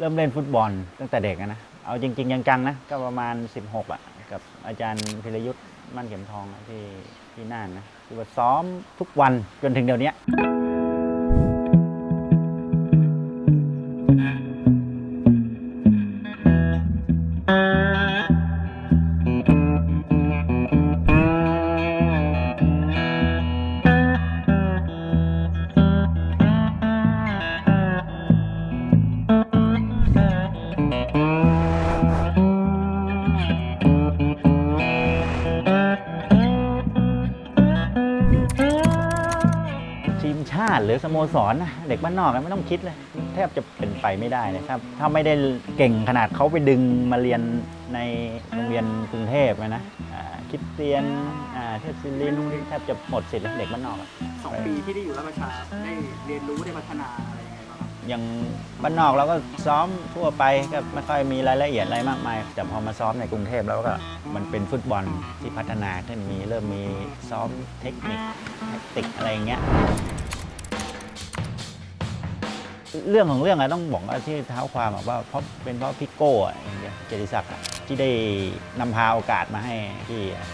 เริ่มเล่นฟุตบอลตั้งแต่เด็กนะ เอาจริง ๆ ยังจังนะ ก็ประมาณ 16 อะ กับอาจารย์พิรยุทธ์มั่นเข็มทองที่ที่น่านนะคือว่าซ้อมทุกวันจนถึงเดี๋ยวนี้ ชาติหรือสโมสรนะเด็กบ้านนอกไม่ต้องคิดเลยแทบจะเป็นไปไม่ได้เลยครับ ถ้าไม่ได้เก่งขนาดเขาไปดึงมาเรียนในโรงเรียนกรุงเทพนะคิดเตียนเทพศิรินแทบจะหมดสิทธิ์เลยเด็กบ้านนอกสองปีที่ได้อยู่รับประชาได้เรียนรู้ได้พัฒนาอะไรยังไงบ้างครับอย่างบ้านนอกเราก็ซ้อมทั่วไปก็ไม่ค่อยมีรายละเอียดอะไรมากมาย แต่พอมาซ้อมในกรุงเทพแล้วก็มันเป็นฟุตบอลที่พัฒนาขึ้นมีเริ่มมีซ้อมเทคนิคแทคติกอะไรอย่างเงี้ย เรื่องของเรื่องอะต้องบอกว่าที่เท้าความอะว่าเพราะเป็นเพราะพี่โก้อะอย่างเงี้ยเกียรติศักดิ์อะที่ได้นำพาโอกาสมาให้พี่อะ